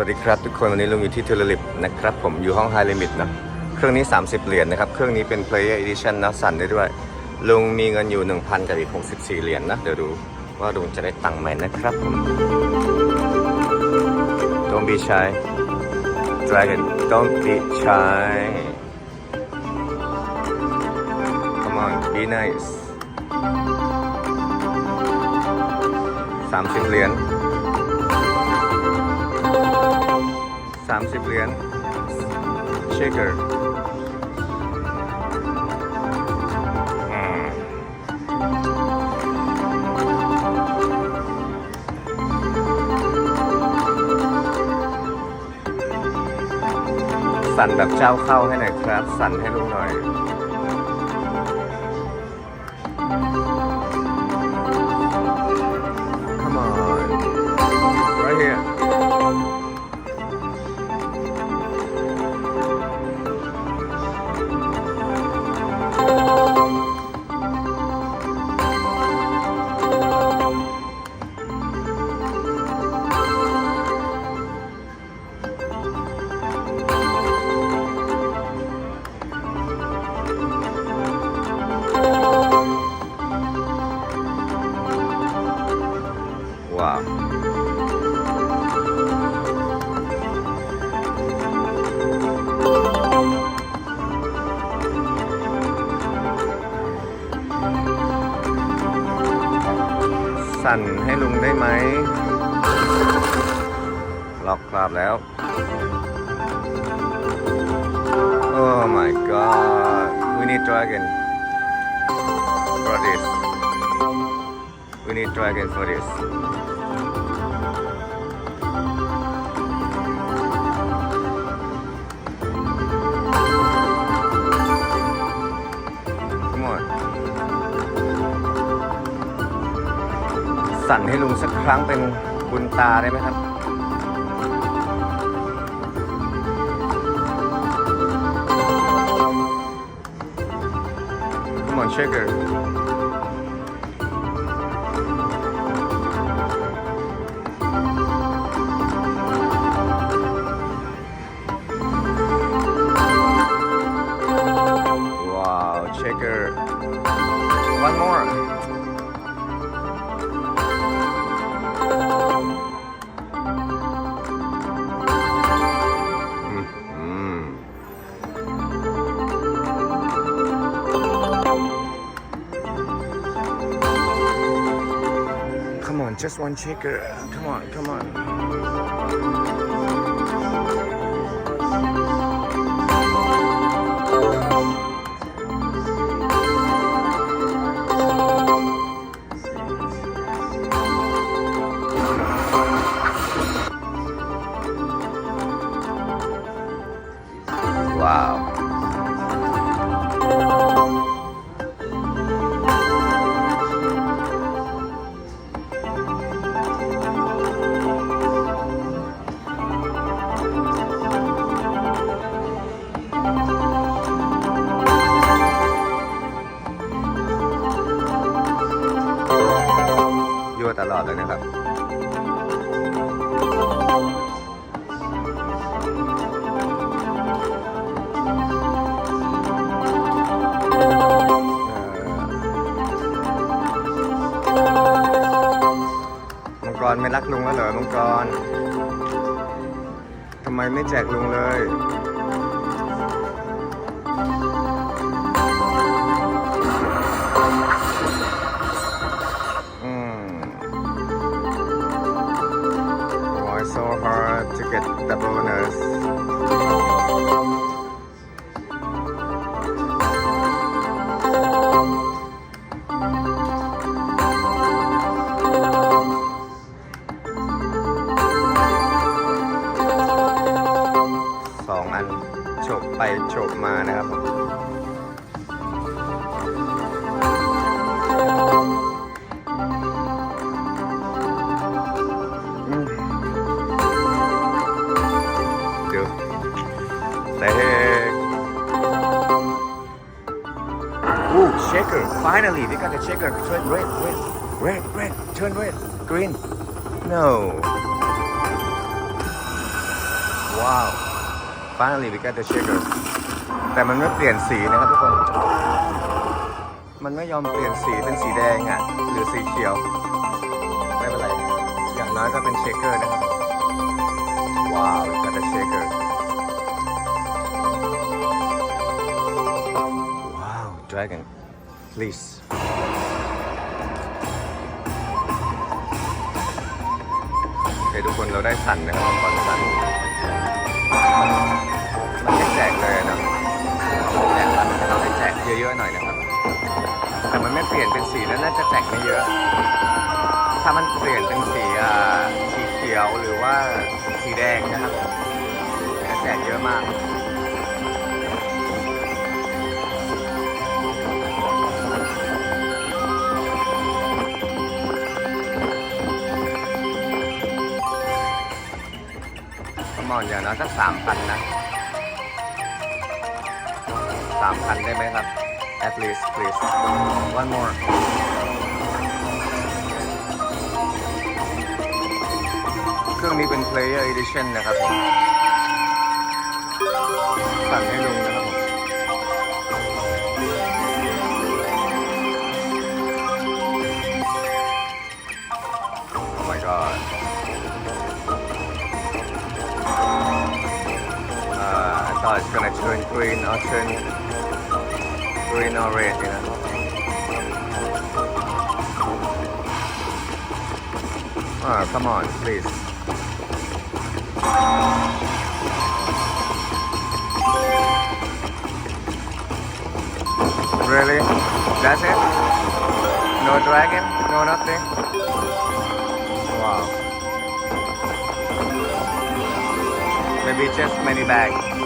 วัสดีครับทุกคนวันนี้ลุงอยู่ที่เทเลลิปนะครับผมอยู่ห้องไฮลิมิตนะเครื่องนี้ 30 เหรียญนะครับ เครื่องนี้เป็น Player Edition นะสั่นได้ด้วย ลุงมีเงินอยู่ 1,000 กับอีก 64 เหรียญนะเดี๋ยวดูว่าลุงจะได้ตังค์ไหมนะครับผม Don't be shy Dragon Don't be shy Come on be nice 30 เหรียญ 30 เหรียญเชคเกอร์สั่นแบบเจ้าเข้าให้หน่อยครับ สั่นให้ลูกหน่อย ได้ไหม ล็อกคราบแล้ว Oh my god we need dragon for this we need dragon for this สั่นให้ลุงสักครั้งเป็นบุญตาได้ไหมครับ Come on, shaker. Wow, shaker. One more. One shaker. Come on, come on. รไม่รักลุงแล้วเหรอมังกรทำไมไม่แจกลุงเลย ไปโฉบมานะครับผมอืมเดี๋ยวแต่ Ooh, shaker. Finally, we got the shaker. Turn red, red, red, red. Turn red. Green. No. ว้าว finally we got the shaker แต่มันไม่เปลี่ยนสีนะครับทุกคน มันไม่ยอมเปลี่ยนสีเป็นสีแดงอะ หรือสีเขียว ไม่เป็นไร อย่างน้อยก็เป็นเชคเกอร์นะครับ ว้าว we got the shaker ว้าว dragon please โอเคทุกคนเราได้สั่นนะครับมังกรสั่นมันไม่แจกเลย เยอะๆหน่อยนะครับ แต่มันไม่เปลี่ยนเป็นสีแล้วน่าจะแจกไม่เยอะ ถ้ามันเปลี่ยนเป็นสีอ่าสีเขียวหรือว่าสีแดงนะครับจะแจกเยอะมากก็มอนอย่างน้อยสักสามพันนะ สามพันได้ไหมครับ at least please one more เครื่องนี้เป็น player edition นะครับผมสั่งให้ลุงนะครับ it's gonna turn green or turn green or red, you know. Oh, come on, please. Really? That's it? No dragon? No nothing? Wow. Maybe just many bags.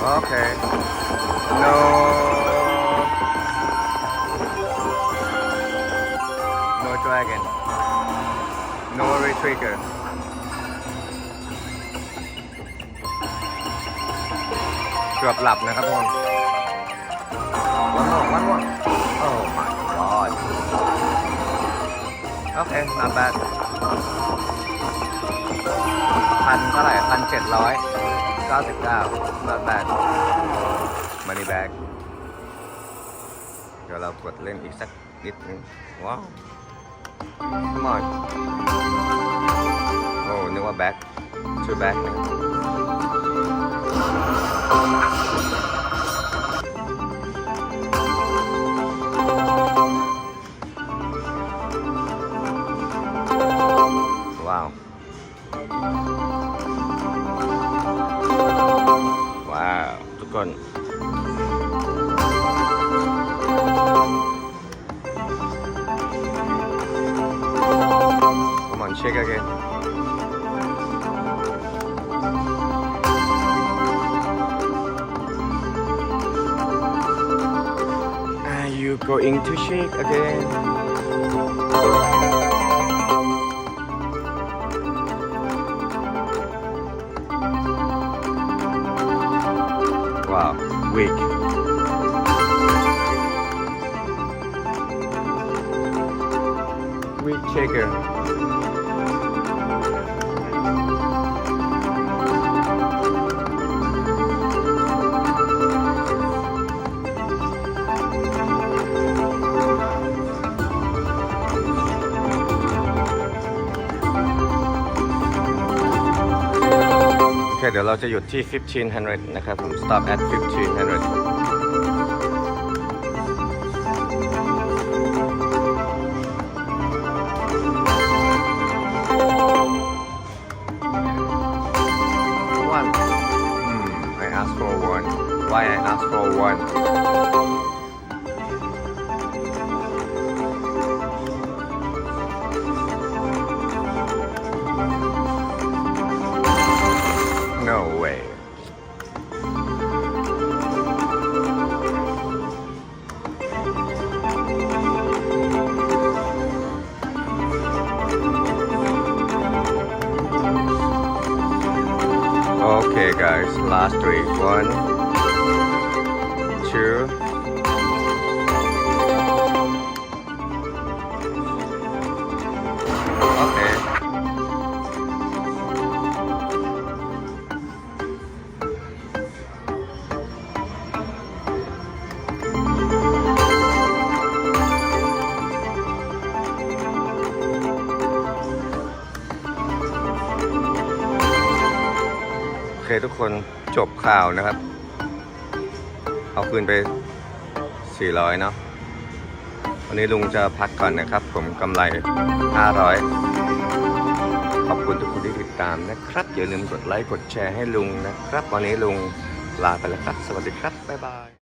Okay. No. No dragon. No retrigger. เกือบหลับนะครับทุกคนวันหมดวันหมด Oh my god Okay not bad พันเท่าไหร่พันเจ็ดร้อย 99. Not bad. Money bag. Kalau buat lem isak gitu. Wow. Come on. Oh, new one. back? Two back. Going to shake again? Wow, weak. Weak shaker. เค เดี๋ยวเราจะหยุดที่ 1500 นะครับผม stop at 1500 One. Hmm, I asked for one. Why I asked for one? Okay, guys, last three. One, two. คนจบข่าวนะครับ เอาคืนไป 400 เนาะวันนี้ลุงจะพักก่อนนะครับ ผมกำไร 500 ขอบคุณทุกคนที่ติดตามนะครับ อย่าลืมกดไลค์ กดแชร์ให้ลุงนะครับ วันนี้ลุงลาไปแล้วครับ สวัสดีครับ บ๊ายบาย